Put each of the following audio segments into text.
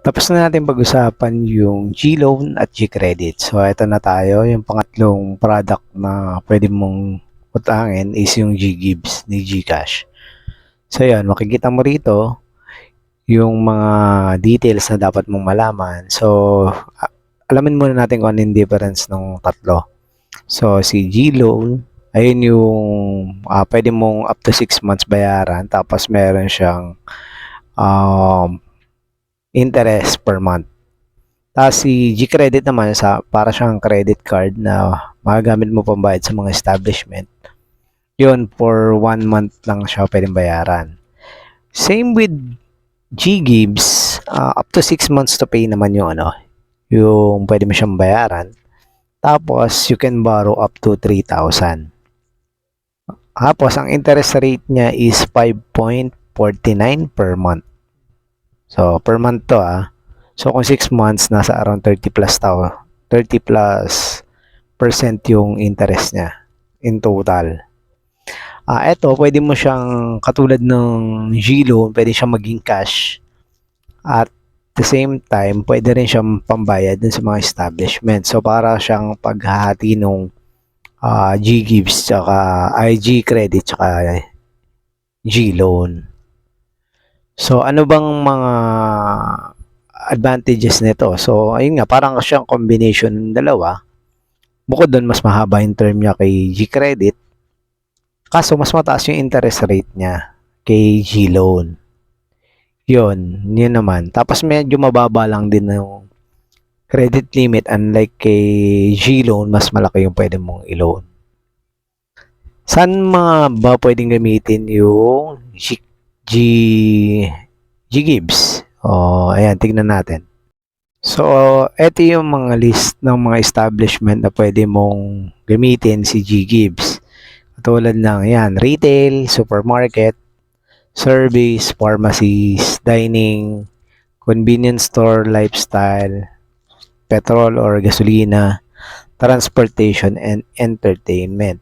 Tapos na natin pag-usapan yung G-Loan at G-Credit. So, ito na tayo. Yung pangatlong product na pwede mong utangin is yung G-Gibbs ni Gcash. So, yan. Makikita mo rito yung mga details na dapat mong malaman. So, alamin muna natin kung ano yung difference ng tatlo. So, si G-Loan, ayun yung ah, pwede mong up to 6 months bayaran. Tapos, meron siyang um, interest per month. Tapos si G-Credit naman sa para siyang credit card na magagamit mo pambayad sa mga establishment. Yun, for one month lang siya pwedeng bayaran. Same with G-Gibbs, ah, up to 6 months to pay naman yung ano, yung pwede mo siyang bayaran. Tapos, you can borrow up to 3,000. Tapos, ang interest rate niya is 5.49 per month. So, per month to ah. So, kung 6 months, nasa around 30 plus tao. 30 plus percent yung interest niya in total. Ah, eto, pwede mo siyang katulad ng G-loan, pwede siyang maging cash. At the same time, pwede rin siyang pambayad dun sa mga establishment. So, para siyang paghahati nung ah, G-Gibbs, tsaka IG credit, tsaka G-loan. So, ano bang mga advantages nito? So, ayun nga, parang siyang combination ng dalawa. Bukod doon, mas mahaba yung term niya kay G-Credit. Kaso, mas mataas yung interest rate niya kay G-Loan. Yun, yun naman. Tapos, medyo mababa lang din yung credit limit. Unlike kay G-Loan, mas malaki yung pwede mong i-loan. Saan mga ba pwedeng gamitin yung G, G G-Gibbs. O, ayan, tignan natin. So, eto yung mga list ng mga establishment na pwede mong gamitin si G-Gibbs. Katulad ng, yan, retail, supermarket, service, pharmacies, dining, convenience store, lifestyle, petrol or gasolina, transportation, and entertainment.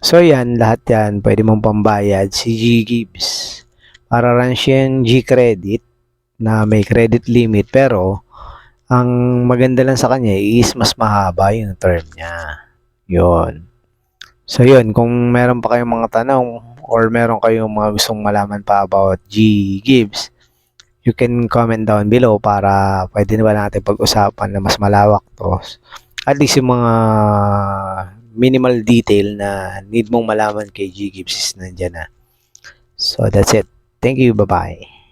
So, yan, lahat yan, pwede mong pambayad si G-Gibbs para rin siyang G-credit na may credit limit pero ang maganda lang sa kanya is mas mahaba yung term niya. Yun. So yun, kung meron pa kayong mga tanong or meron kayong mga gustong malaman pa about G-Gibbs, you can comment down below para pwede na ba natin pag-usapan na mas malawak to. At least yung mga minimal detail na need mong malaman kay G-Gibbs is nandyan na. So that's it. Thank you. Bye bye.